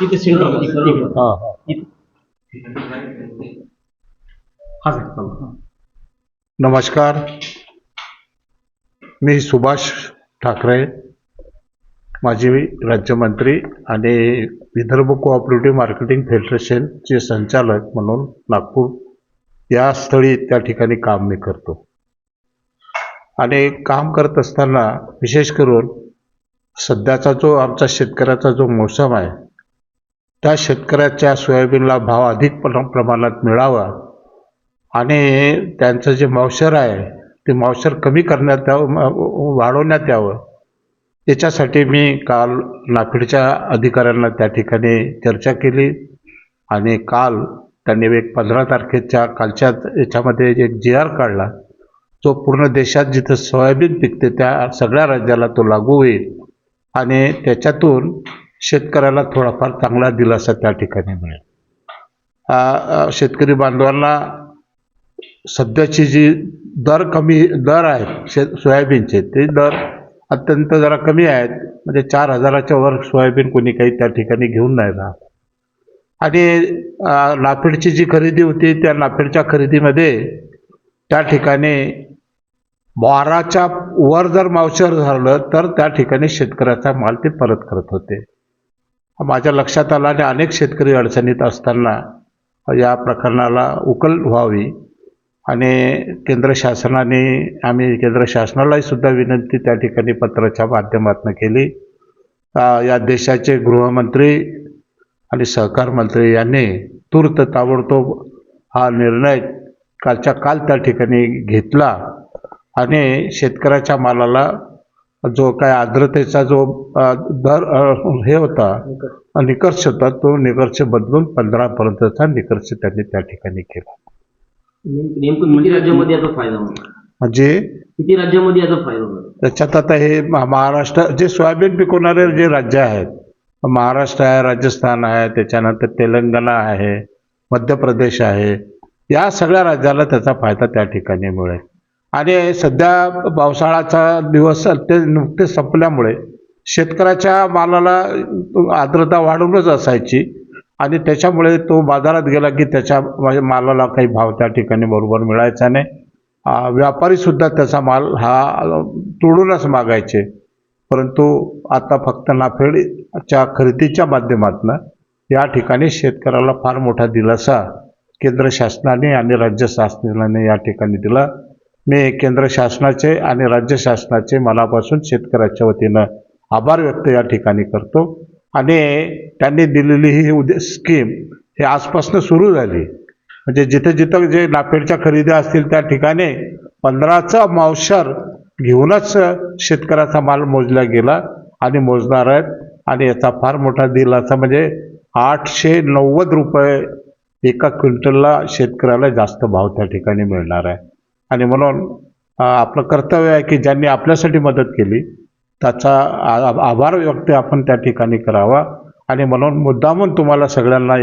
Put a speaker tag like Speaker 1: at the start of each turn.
Speaker 1: तिथे सेंटर
Speaker 2: हा हा.
Speaker 1: हा साहेब चालू
Speaker 2: नमस्कार. मी सुभाष ठाकरे माजी राज्यमंत्री आणि विदर्भ कोऑपरेटिव्ह मार्केटिंग फेडरेशनचे संचालक म्हणून नागपूर. या स्थळी त्या ठिकाणी काम मी करतो. आणि काम करत असताना विशेष करून सध्याचा जो आमचा शेतकऱ्याचा जो मोसम आहे त्या शेतकऱ्याच्या सोयाबीनला भाव अधिक प्र- प्रमाणात मिळावा. आणि त्यांचं जे मावशर आहे ते मावशर कमी करण्यात यावं वाढवण्यात यावं. याच्यासाठी मी काल नाफेडच्या अधिकाऱ्यांना त्या ठिकाणी चर्चा केली. आणि काल त्यांनी एक पंधरा तारखेच्या कालच्या याच्यामध्ये एक जी आर काढला. तो पूर्ण देशात जिथं सोयाबीन पिकते त्या सगळ्या राज्याला तो लागू होईल. आणि त्याच्यातून शेतकऱ्याला थोडाफार चांगला दिलासा त्या ठिकाणी मिळेल. शेतकरी बांधवांना सध्याची जी दर कमी दर आहेत शे सोयाबीनचे ते दर अत्यंत जरा कमी आहेत. म्हणजे चार हजाराच्या वर सोयाबीन कोणी काही त्या ठिकाणी घेऊन नाही राहत. आणि आ, नाफेडची जी खरेदी होती त्या नाफेडच्या खरेदीमध्ये त्या ठिकाणी बाराच्या वर जर मावशर झालं तर त्या ठिकाणी शेतकऱ्याचा माल ते परत करत होते. माझ्या लक्षात आलं आणि अनेक शेतकरी अडचणीत असताना या प्रकरणाला उकल व्हावी आणि केंद्र शासनाने आम्ही केंद्र शासनालाही सुद्धा विनंती त्या ठिकाणी पत्राच्या माध्यमातून केली. या देशाचे गृहमंत्री आणि सहकार मंत्री यांनी तूर्त ताबडतोब हा निर्णय कालच्या काल त्या ठिकाणी घेतला आणि शेतकऱ्याच्या मालाला जो काय आर्द्रतेचा जो दर हे होता निकर्ष. होता तो निकर्ष बदलून पंधरापर्यंतचा निकर्ष त्यांनी त्या ठिकाणी केला.
Speaker 1: नेम- नेमकं किती राज्यामध्ये याचा फायदा होणार?
Speaker 2: म्हणजे?
Speaker 1: किती राज्यामध्ये याचा फायदा होणार?
Speaker 2: त्याच्यात आता हे महा- महाराष्ट्र जे सोयाबीन पिकवणारे जे राज्य आहेत महाराष्ट्र आहे राजस्थान आहे त्याच्यानंतर तेलंगणा आहे मध्य प्रदेश आहे या सगळ्या राज्याला त्याचा फायदा त्या ठिकाणी मिळेल. आणि सध्या पावसाळ्याचा दिवस ते नुकतेच संपल्यामुळे शेतकऱ्याच्या मालाला आर्द्रता वाढूनच असायची. आणि त्याच्यामुळे तो बाजारात गेला की त्याच्या म्हणजे मालाला काही भाव त्या ठिकाणी बरोबर मिळायचा नाही. व्यापारीसुद्धा त्याचा माल हा तोडूनच मागायचे. परंतु आता फक्त नाफेडच्या खरेदीच्या माध्यमातून या ठिकाणी शेतकऱ्याला फार मोठा दिलासा केंद्र शासनाने आणि राज्य शासनाने या ठिकाणी दिला. मी केंद्र शासनाचे आणि राज्य शासनाचे मनापासून शेतकऱ्याच्या वतीनं आभार व्यक्त या ठिकाणी करतो. आणि त्यांनी दिलेली ही उद्या स्कीम ही आजपासून सुरू झाली. म्हणजे जिथे जिथं जे नाफेडच्या खरेदी असतील त्या ठिकाणी पंधराचा मावशर घेऊनच शेतकऱ्याचा माल मोजला गेला आणि मोजणार आहेत. आणि याचा फार मोठा दिलासा म्हणजे आठशे नव्वद रुपये एका क्विंटलला शेतकऱ्याला जास्त भाव त्या ठिकाणी मिळणार आहे. आणि म्हणून आपलं कर्तव्य आहे की ज्यांनी आपल्यासाठी मदत केली त्याचा आभार व्यक्त आपण त्या ठिकाणी करावा. आणि म्हणून मुद्दामून तुम्हाला सगळ्यांना